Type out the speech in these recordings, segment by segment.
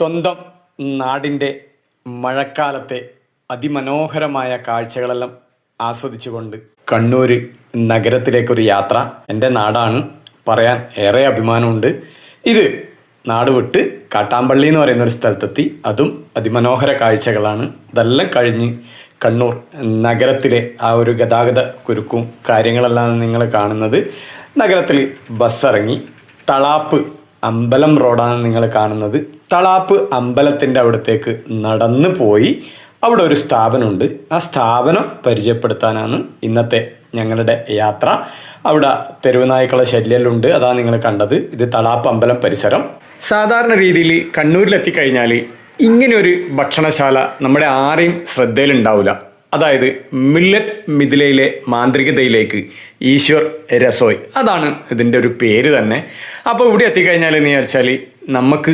സ്വന്തം നാടിന്റെ മഴക്കാലത്തെ അതിമനോഹരമായ കാഴ്ചകളെല്ലാം ആസ്വദിച്ചുകൊണ്ട് കണ്ണൂർ നഗരത്തിലേക്കൊരു യാത്ര. എന്റെ നാടാണ്. പറയാൻ ഏറെ അഭിമാനമുണ്ട്. ഇത് നാട് വിട്ട് കാട്ടാമ്പള്ളി എന്ന് പറയുന്ന ഒരു സ്ഥലത്തെത്തി. അതും അതിമനോഹര കാഴ്ചകളാണ്. ഇതെല്ലാം കഴിഞ്ഞ് കണ്ണൂർ നഗരത്തിലെ ആ ഒരു ഗതാഗത കുരുക്കും കാര്യങ്ങളെല്ലാം നിങ്ങൾ കാണുന്നത്. നഗരത്തിൽ ബസ് ഇറങ്ങി. തളാപ്പ് അമ്പലം റോഡാണ് നിങ്ങൾ കാണുന്നത്. തളാപ്പ് അമ്പലത്തിന്റെ അവിടത്തേക്ക് നടന്നു പോയി. അവിടെ ഒരു സ്ഥാപനമുണ്ട്. ആ സ്ഥാപനം പരിചയപ്പെടുത്താനാണ് ഇന്നത്തെ ഞങ്ങളുടെ യാത്ര. അവിടെ തെരുവ് ശല്യലുണ്ട് അതാണ് നിങ്ങൾ കണ്ടത്. ഇത് തളാപ്പ് അമ്പലം പരിസരം. സാധാരണ രീതിയിൽ കണ്ണൂരിലെത്തിക്കഴിഞ്ഞാൽ ഇങ്ങനെയൊരു ഭക്ഷണശാല നമ്മുടെ ആരെയും ശ്രദ്ധയിലുണ്ടാവില്ല അതായത് മില്ലറ്റ് മിഥിലയിലെ മാന്ത്രികതയിലേക്ക് ഈശ്വർ രസോയ്. അതാണ് ഇതിന്റെ ഒരു പേര് തന്നെ. അപ്പോൾ ഇവിടെ എത്തിക്കഴിഞ്ഞാൽ എന്ന് വിചാരിച്ചാൽ നമുക്ക്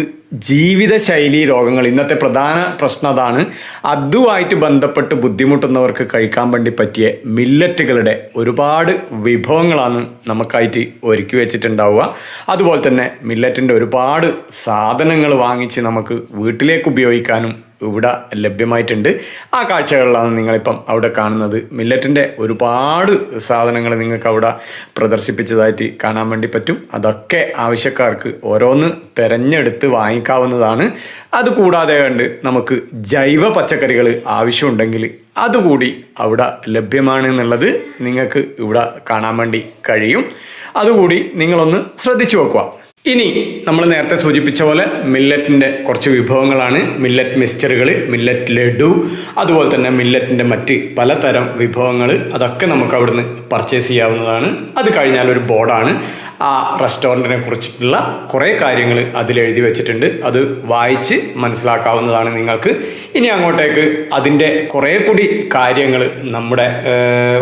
ജീവിതശൈലി രോഗങ്ങൾ. ഇന്നത്തെ പ്രധാന പ്രശ്നം അതാണ് അതുമായിട്ട് ബന്ധപ്പെട്ട് ബുദ്ധിമുട്ടുന്നവർക്ക് കഴിക്കാൻ വേണ്ടി പറ്റിയ മില്ലറ്റുകളുടെ ഒരുപാട് വിഭവങ്ങളാണ് നമുക്കായിട്ട് ഒരുക്കി വെച്ചിട്ടുണ്ടാവുക. അതുപോലെ തന്നെ മില്ലറ്റിന്റെ ഒരുപാട് സാധനങ്ങൾ വാങ്ങിച്ച് നമുക്ക് വീട്ടിലേക്ക് ഉപയോഗിക്കാനും ഇവിടെ ലഭ്യമായിട്ടുണ്ട്. ആ കാഴ്ചകളിലാണ് നിങ്ങളിപ്പം അവിടെ കാണുന്നത്. മില്ലറ്റിന്റെ ഒരുപാട് സാധനങ്ങൾ നിങ്ങൾക്ക് അവിടെ പ്രദർശിപ്പിച്ചതായിട്ട് കാണാൻ വേണ്ടി പറ്റും. അതൊക്കെ ആവശ്യക്കാർക്ക് ഓരോന്ന് തിരഞ്ഞെടുത്ത് വാങ്ങിക്കാവുന്നതാണ്. അതുകൂടാതെ കണ്ട് നമുക്ക് ജൈവ പച്ചക്കറികൾ ആവശ്യമുണ്ടെങ്കിൽ അതുകൂടി അവിടെ ലഭ്യമാണ് എന്നുള്ളത് നിങ്ങൾക്ക് ഇവിടെ കാണാൻ വേണ്ടി കഴിയും. അതുകൂടി നിങ്ങളൊന്ന് ശ്രദ്ധിച്ചു വെക്കുക. ഇനി നമ്മൾ നേരത്തെ സൂചിപ്പിച്ച പോലെ മില്ലറ്റിന്റെ കുറച്ച് വിഭവങ്ങളാണ്. മില്ലറ്റ് മിക്സ്ചറുകൾ മില്ലറ്റ് ലഡു അതുപോലെ തന്നെ മില്ലറ്റിന്റെ മറ്റ് പലതരം വിഭവങ്ങൾ അതൊക്കെ നമുക്ക് അവിടുന്ന് പർച്ചേസ് ചെയ്യാവുന്നതാണ്. അത് കഴിഞ്ഞാൽ ഒരു ബോർഡാണ്. ആ റെസ്റ്റോറന്റിനെ കുറിച്ചിട്ടുള്ള കുറേ കാര്യങ്ങൾ അതിൽ എഴുതി വെച്ചിട്ടുണ്ട്. അത് വായിച്ച് മനസ്സിലാക്കാവുന്നതാണ് നിങ്ങൾക്ക്. ഇനി അങ്ങോട്ടേക്ക് അതിന്റെ കുറേ കൂടി കാര്യങ്ങൾ നമ്മുടെ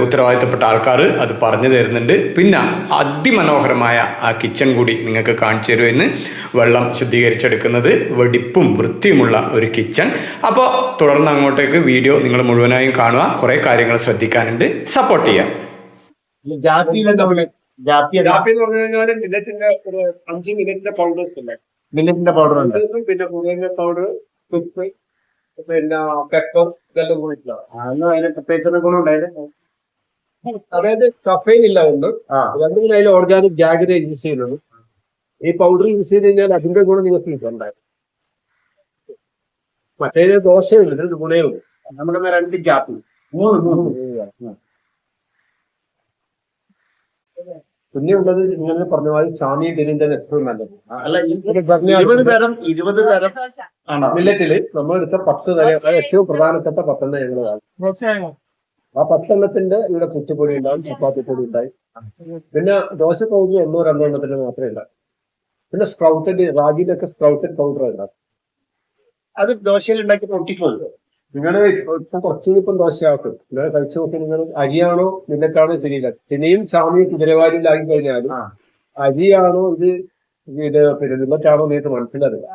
ഉത്തരവാദിത്തപ്പെട്ട ആൾക്കാർ അത് പറഞ്ഞു തരുന്നുണ്ട്. പിന്നെ അതിമനോഹരമായ ആ കിച്ചൺ കൂടി നിങ്ങൾക്ക് കാണിച്ചു തരുമെന്ന് വെള്ളം ശുദ്ധീകരിച്ചെടുക്കുന്നത് വെടിപ്പും വൃത്തിയുമുള്ള ഒരു കിച്ചൺ. അപ്പോൾ തുടർന്ന് അങ്ങോട്ടേക്ക് വീഡിയോ നിങ്ങൾ മുഴുവനായും കാണുക. കുറേ കാര്യങ്ങൾ ശ്രദ്ധിക്കാനുണ്ട്. സപ്പോർട്ട് ചെയ്യാം. അഞ്ച് പൗഡേഴ്സ് ഇല്ലേ? മില്ലറ്റിന്റെ പൗഡർ ഉണ്ട്. പിന്നെ കുരുങ്ങ പൗഡർ പിന്നെ പെപ്പർ ഇതെല്ലാം കൂടിയിട്ടുള്ള. അന്ന് അതിന് പ്രത്യേകിച്ച് ഗുണം ഉണ്ടായിരുന്നു അതായത് കഫൈൻ ഇല്ല ഒന്ന് രണ്ടും കൂടി അതിൽ ഓർഗാനിക് ജാഗ്രത യൂസ് ചെയ്യുന്നത് ഈ പൗഡർ യൂസ് ചെയ്ത് കഴിഞ്ഞാൽ അതിന്റെ ഗുണം നിങ്ങൾക്ക് കിട്ടുന്നുണ്ടായിരുന്നു മറ്റേ ദോശയുണ്ട് ഇതിന് ഗുണേ ഉള്ളൂ. നമ്മുടെ രണ്ട് ഗ്യാപ്പ് മൂന്ന് മൂന്ന്. പിന്നെ ഉള്ളത് ഇങ്ങനെ പറഞ്ഞ മാതിരി ചാമി ബിരിന്റെ ഏറ്റവും നല്ലത്. അല്ല ഈ ഇരുപത് തരം ഇരുപത് തരം ആണോ. മില്ലറ്റിൽ നമ്മൾ എടുത്ത പത്ത് തരം അതായത് ഏറ്റവും പ്രധാനപ്പെട്ട പത്തെണ്ണം ഞങ്ങൾ കാണും ആ പത്തെണ്ണത്തിന്റെ ഇവിടെ കുറ്റിപ്പൊടി ഉണ്ടാവും ചപ്പാത്തിപ്പൊടി ഉണ്ടായി പിന്നെ ദോശ പൗതി ഒന്നോ രണ്ടോ എണ്ണത്തിന് മാത്രമേ ഉണ്ടാവും പിന്നെ സ്പ്രൗട്ടഡ് റാഗിയിലൊക്കെ സ്പ്രൗട്ടഡ് പൗഡർ ഉണ്ടാക്കും അത് ദോശയിൽ ഉണ്ടാക്കി പൊട്ടിപ്പോകും. നിങ്ങൾ ഇപ്പം കുറച്ച് ഇപ്പം ദോശയാക്കും നിങ്ങൾ കഴിച്ചു നോക്കി നിങ്ങൾ അരിയാണോ നിലക്കാണോ ശരിയില്ല. ചെന്നൈയും ചാമിയും കുതിരവാരിയിലാക്കി കഴിഞ്ഞാലും. അരിയാണോ ഇത് ഇത് പിന്നെ നിലക്കാണോ നിങ്ങൾക്ക് മനസ്സിലാവില്ല.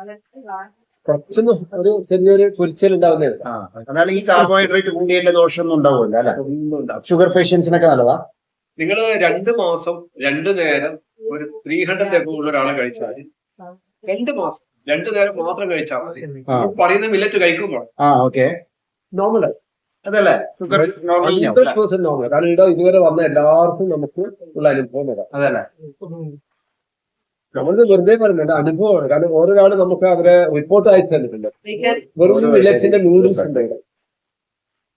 കുറച്ചൊന്ന് ഒരു ചെറിയൊരു പൊരിച്ചൽ ഉണ്ടാവുന്നതാണ് ഈ കാർബോഹൈഡ്രേറ്റ് കൂടിയതിന്റെ ദോഷമൊന്നും ഉണ്ടാവില്ല. അല്ലെ ഷുഗർ പേഷ്യൻസിനൊക്കെ നല്ലതാ? നിങ്ങൾ രണ്ട് മാസം രണ്ട് നേരം ഒരു ത്രീ ഹൺഡ്രഡ് എബോ ഉള്ള ഒരാളെ കഴിച്ചാൽ രണ്ട് മാസം രണ്ടു നേരം മാത്രം കഴിച്ചാൽ മതി. പറയുന്ന മില്ലറ്റ് കഴിക്കുമ്പോൾ നോർമലായി ഓക്കെ നോർമൽ അതല്ലേ? Sugar normal hundred percent normal കാരണം ഇവിടെ ഇതുവരെ വന്ന എല്ലാവർക്കും നമുക്ക് ഉള്ള അനുഭവം വരാം. അതല്ലേ? നമ്മളിത് വെറുതെ പറയുന്നുണ്ട് അനുഭവമാണ്. കാരണം ഓരോരാൾ നമുക്ക് അവരെ റിപ്പോർട്ട് അയച്ചു തന്നിട്ടുണ്ട്. വെറും മില്ലറ്റ്സിന്റെ നൂഡിൽസ് ഉണ്ട് ഇവിടെ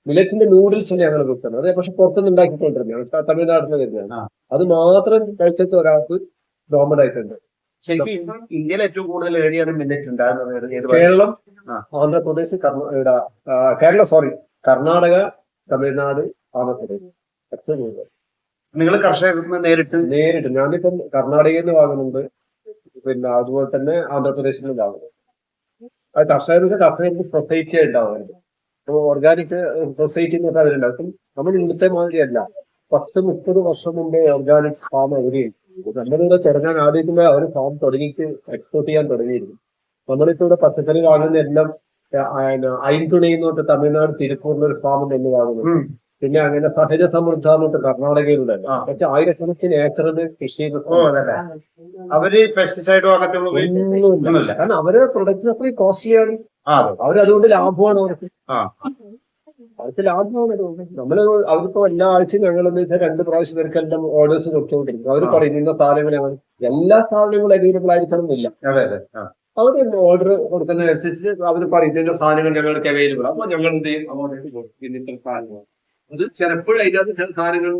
മില്ലറ്റ്സിന്റെ നൂഡിൽസ് ഞങ്ങൾ വെക്കുന്നത്. അതെ പക്ഷെ പുറത്തുനിന്ന് ഉണ്ടാക്കിക്കൊണ്ടിരുന്നതാണ്. തമിഴ്നാട്ടിൽ നിന്ന് വരുന്നതാണ് അത് മാത്രം കഴിച്ചിട്ട് ഒരാൾക്ക് നോർമൽ ആയിട്ടുണ്ട്. ശരിക്കും ഇന്ത്യയിൽ ഏറ്റവും കൂടുതൽ മില്ലറ്റ് ഉണ്ടാകുന്നത്? കേരളം. ആന്ധ്രാപ്രദേശ് കേരള സോറി കർണാടക തമിഴ്നാട് ആന്ധ്രാപ്രദേശ്. ഏറ്റവും കൂടുതൽ? നിങ്ങൾ നിന്ന് നേരിട്ട്? നേരിട്ട്. ഞാനിപ്പം കർണാടകയിൽ നിന്ന് വാങ്ങുന്നുണ്ട്. പിന്നെ അതുപോലെ തന്നെ ആന്ധ്രാപ്രദേശിൽ നിന്ന് വാങ്ങുന്നുണ്ട്. അത് കർഷകർക്ക് കർഷകർക്ക് പ്രത്യേകിച്ച് ഉണ്ടാവുന്നത് ഇപ്പോൾ ഓർഗാനിക് സൊസൈറ്റി എന്ന് പറഞ്ഞാൽ അതിലുണ്ടാക്കും നമ്മൾ ഇന്നത്തെ മാതിരിയല്ല. പത്ത് മുപ്പത് വർഷം മുമ്പേ ഓർഗാനിക് ഫാം എവിടെയും നമ്മളിവിടെ തുടങ്ങാൻ ആദ്യമായിട്ട് അവർ ഫാം തുടങ്ങിയിട്ട് എക്സ്പോർട്ട് ചെയ്യാൻ തുടങ്ങിയിരുന്നു. നമ്മളിപ്പോ ഇവിടെ പച്ചക്കറി വാങ്ങുന്ന എല്ലാം അയൻതുണയിൽ തൊട്ട് തമിഴ്നാട് തിരുപ്പൂരിൽ ഒരു ഫാം തന്നെ വാങ്ങുന്നത്. ഉം. പിന്നെ അങ്ങനെ സഹജ സമൃദ്ധ കർണാടകയിലുണ്ടല്ലോ. ആ. മറ്റേ ആയിരക്കണക്കിന് ഏക്കറിന് കൃഷി അവർ പെസ്റ്റിസൈഡോ അങ്ങനത്തെ ഒന്നുമില്ല. കാരണം അവരുടെ പ്രൊഡക്റ്റ് അത്രയും കോസ്റ്റ്ലി ആണ് ആ അതെ അവരതുകൊണ്ട് ലാഭമാണ് അവർക്ക്. അവർക്ക് ലാഭമാണ്. നമ്മൾ അവരിപ്പോ എല്ലാ ആഴ്ചയും ഞങ്ങൾ എന്താ വെച്ചാൽ രണ്ട് പ്രാവശ്യം പേർക്ക് എല്ലാം ഓർഡേഴ്സ് കൊടുത്തുകൊണ്ടിരിക്കും. അവർ പറയുന്ന സാധനങ്ങൾ ഞങ്ങൾ എല്ലാ സാധനങ്ങളും അവൈലബിൾ ആയിരിക്കണം എന്നില്ല അവർ ഓർഡർ കൊടുക്കുന്നതനുസരിച്ച് അവർ പറയുന്ന സാധനങ്ങൾ ഞങ്ങൾക്ക് അവൈലബിൾ അപ്പൊ ഞങ്ങൾ എന്ത് ചെയ്യും? ഇന്നത്തെ സാധനങ്ങൾ. അത് ചിലപ്പോഴും അതിനകത്ത് ചില സാധനങ്ങൾ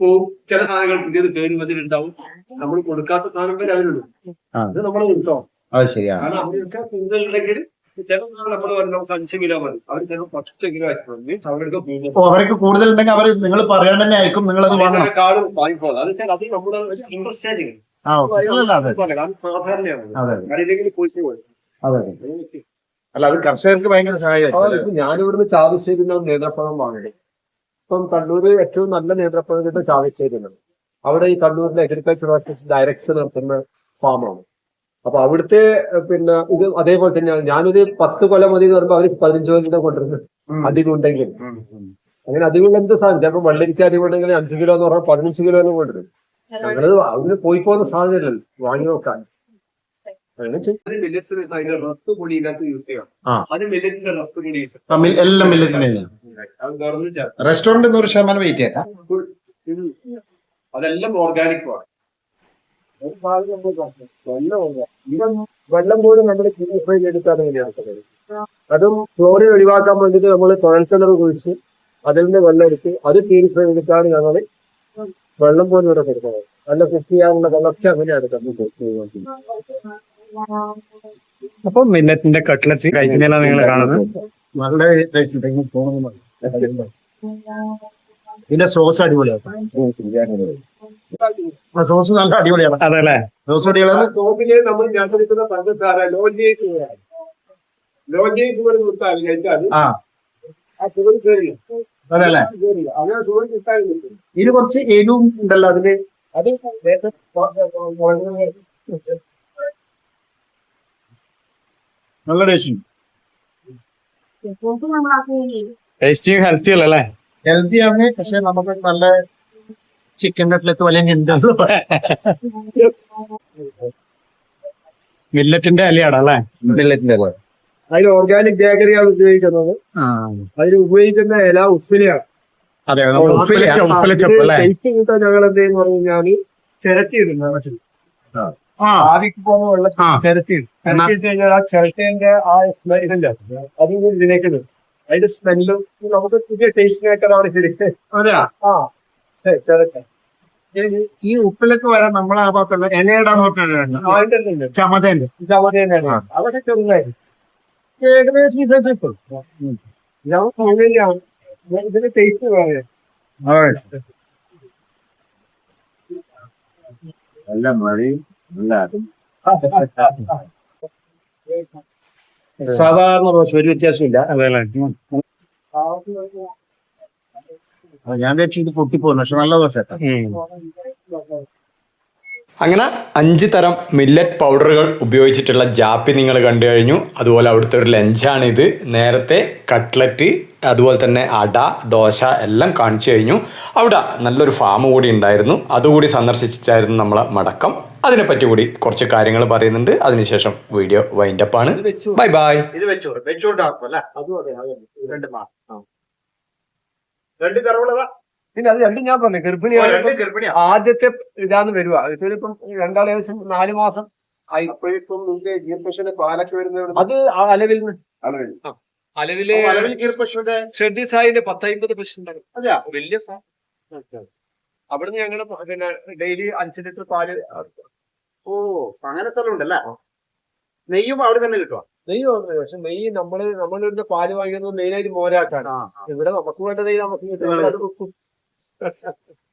പോവും. ചില സാധനങ്ങൾ പുതിയത് കയറി വന്നിട്ടുണ്ടാവും. നമ്മൾ കൊടുക്കാത്ത സാധനം വരെ അവരുള്ളൂ. അത് നമ്മൾ കൊടുത്തോ? അത് ശരിയാണ്. കാരണം അവരൊക്കെ കൂടുതലുണ്ടെങ്കിൽ ചില നമ്മൾ പറഞ്ഞു നമുക്ക് അഞ്ച് കിലോ മതി. അവർ ചിലപ്പോൾ പത്ത് കിലോ ആയിട്ടുണ്ട് അവർക്ക് കൂടുതൽ ഓ അവർക്ക് കൂടുതലുണ്ടെങ്കിൽ അവർ നിങ്ങൾ പറയാൻ തന്നെ ആയിരിക്കും നിങ്ങൾ അത് വാങ്ങണം. അത് വെച്ചാൽ അത് നമ്മുടെ ഒരു അല്ല അതെ. കർഷകർക്ക് ഭയങ്കര സഹായമായിരിക്കും ഞാനിവിടുന്ന് ചാവശ്ശേരി നേന്ത്രപ്പഴം വാങ്ങി. ഇപ്പം കണ്ണൂര് ഏറ്റവും നല്ല നേന്ത്രപ്പഴം കിട്ടുന്ന ചാവശ്ശേരിയാണ് അവിടെ ഈ കണ്ണൂരിലെ അഗ്രികൾച്ചർ ഓഫീസ് ഡയറക്ടർ നടത്തുന്ന ഫാമാണ് അപ്പൊ അവിടുത്തെ പിന്നെ ഇത് അതേപോലെ തന്നെയാണ്. ഞാനൊരു പത്ത് കൊല്ലം മതി എന്ന് പറയുമ്പോൾ അവർ പതിനഞ്ച് കൊല്ലം കൊണ്ടിരുന്നത് അധികമുണ്ടെങ്കിൽ. അങ്ങനെ അധികം എന്ത് സാധനം? ചിലപ്പോൾ വെള്ളരിക്ക അധികം ഉണ്ടെങ്കിൽ അഞ്ച് കിലോ എന്ന് പറഞ്ഞാൽ പതിനഞ്ച് കിലോ എന്ന് കൊണ്ടുവരും. ഞങ്ങൾ അതിന് പോയി പോകുന്ന സാധനമില്ലല്ലോ വാങ്ങി നോക്കാൻ. എല്ലാം മില്ലറ്റിന് റെസ്റ്റോറന്റ് നൂറ് ശതമാനം വെയിറ്റ് ചെയ്യാം അതെല്ലാം ഓർഗാനിക് ആണ്. ഒരു ഭാഗം നമ്മൾ കാണും. വെള്ളം organic. ഇവൻ വെള്ളം പോലും നമ്മൾ പ്യൂരിഫൈ ചെയ്തിട്ടാണ് ഇങ്ങനെയാണ് അതും ക്ലോറിൻ ഒഴിവാക്കാൻ വേണ്ടിയിട്ട് നമ്മൾ കുഴൽക്കിണർ കുഴിച്ച് അതിൽ നിന്ന് വെള്ളം എടുത്ത് അത് പ്യൂരിഫൈ എടുത്താണ് ഞങ്ങൾ വെള്ളം പോലും ഇവിടെ കൊടുക്കുന്നത് നല്ല കുക്ക് ചെയ്യാനുള്ള വെള്ളമൊക്കെ അങ്ങനെയാണ് അപ്പൊ മില്ലറ്റിന്റെ കട്ട്ലറ്റ് കഴിക്കുന്നില്ല നിങ്ങൾ കാണുന്നത് നല്ല. ഇതിന്റെ സോസ് അടിപൊളിയാണ് ആ, സോസ് നല്ല അടിപൊളിയാണ്. അതെ അല്ലേ സോസ് അടിപൊളിയാണ്. സോസിൽ നമ്മൾ ചേർത്തിരിക്കുന്ന പഞ്ചസാര ലോഞ്ചേക്ക് ലോഞ്ചേക്ക് കൂടെ കൊടുത്താൽ കഴിച്ചാൽ ആ. ആ ഷുഗർ കയറില്ല അതെ അല്ലേ കയറില്ല അങ്ങനെ ഷുഗർ കിട്ടാൻ കിട്ടും ഇതിന് കുറച്ച് എരിവും ഉണ്ടല്ലോ അതിന് അത് നല്ല ടേസ്റ്റ് ടേസ്റ്റിംഗ് ഹെൽത്തി അല്ലേ? ഹെൽത്തി ആണ് പക്ഷെ നമുക്ക് നല്ല ചിക്കൻ కట్లెట్ പോലെ ഉണ്ടല്ലോ മില്ലറ്റിന്റെ ഇലയാണ് അല്ലേ? മില്ലറ്റിന്റെ അല അതിൽ ഓർഗാനിക് ബേക്കറിയാണ് ഉപയോഗിക്കുന്നത്. അതിൽ ഉപയോഗിക്കുന്ന ഇല ഉപ്പിലയാണ്. അതെ ടേസ്റ്റ് കിട്ടാൻ ഞങ്ങൾ എന്തെന്ന് പറഞ്ഞാൽ പറഞ്ഞു കഴിഞ്ഞാൽ ചിരട്ടിയിടുന്നത് ആ. ആവിക്ക് പോകുന്ന വെള്ളം ചിരട്ടി കഴിഞ്ഞാൽ ആ ചിരട്ടേന്റെ ആ സ്മെല്ല അത് കൂടി അതിന്റെ സ്മെല്ലും നമുക്ക് പുതിയ ടേസ്റ്റിനേക്കാളാണ് ശരിക്കും അതെയാ? ആ. ശരി, ചിരട്ട ഈ- ഈ ഉപ്പിലൊക്കെ വരാൻ നമ്മളെ ആ ഭാഗത്തുള്ള ഇലയിടാൻ നോക്കുന്നുണ്ട് ചമതേന്റെ. ചമതേന്റെ അവിടെ ചെറുതായിരുന്നു ഏകദേശം ഇതൊക്കെ കിട്ടും ഇതിന്റെ ടേസ്റ്റ് നല്ല മഴയും നല്ല സാധാരണ ദോശ ഒരു വ്യത്യാസമില്ല അതെ അല്ലേ ഞാൻ വിചാരിച്ചു ഇത് പൊട്ടിപ്പോകുന്നു പക്ഷെ നല്ല ദോശ അങ്ങനെ അഞ്ച് തരം മില്ലറ്റ് പൗഡറുകൾ ഉപയോഗിച്ചിട്ടുള്ള ജാപ്പി നിങ്ങൾ കണ്ടു കഴിഞ്ഞു. അതുപോലെ അവിടുത്തെ ഒരു ലഞ്ചാണ് ഇത്. നേരത്തെ കട്ട്ലറ്റ് അതുപോലെ തന്നെ അട ദോശ എല്ലാം കാണിച്ചു കഴിഞ്ഞു. അവിടെ നല്ലൊരു ഫാം കൂടി ഉണ്ടായിരുന്നു. അതുകൂടി സന്ദർശിച്ചായിരുന്നു നമ്മളെ മടക്കം. അതിനെപ്പറ്റി കൂടി കുറച്ച് കാര്യങ്ങൾ പറയുന്നുണ്ട്. അതിനുശേഷം വീഡിയോ വൈൻഡപ്പ് ആണ്. ബൈ ബൈ ഇത് വെച്ചോണ്ടാക്കും അല്ലെ അതും അതെ അതെ. രണ്ട് മാസം രണ്ട് തരവുള്ളതാ പിന്നെ അത് രണ്ടും ഞാൻ പറഞ്ഞു ഗർഭിണി ആദ്യത്തെ ഇതാന്ന് വരുക. ഇപ്പം രണ്ടാൾ ഏകദേശം നാല് മാസം നിങ്ങൾക്ക് ഗീർപശുവിന്റെ പാലൊക്കെ വരുന്ന അത് ആ അലവിൽ നിന്ന്. അളവിൽ അലവിൽ ഗീർപശുവിന്റെ ഷെർദി സായിന്റെ പത്തൈമ്പത് പശു വലിയ സാ അവിടുന്ന് ഞങ്ങൾ പിന്നെ ഡെയിലി അഞ്ച് ലിറ്റർ പാൽ ഓ അങ്ങനെ സ്ഥലം ഉണ്ടല്ലേ നെയ്യും അവിടെ തന്നെ കിട്ടുക നെയ്യ് വന്നത് പക്ഷെ നെയ്യ് നമ്മൾ നമ്മളിവിടുന്ന് പാൽ വാങ്ങിക്കുന്നത് മെയിനായിട്ട് മോരാട്ടാണ്. ഇവിടെ നമുക്ക് വേണ്ട നെയ്യ് നമുക്ക് കിട്ടും.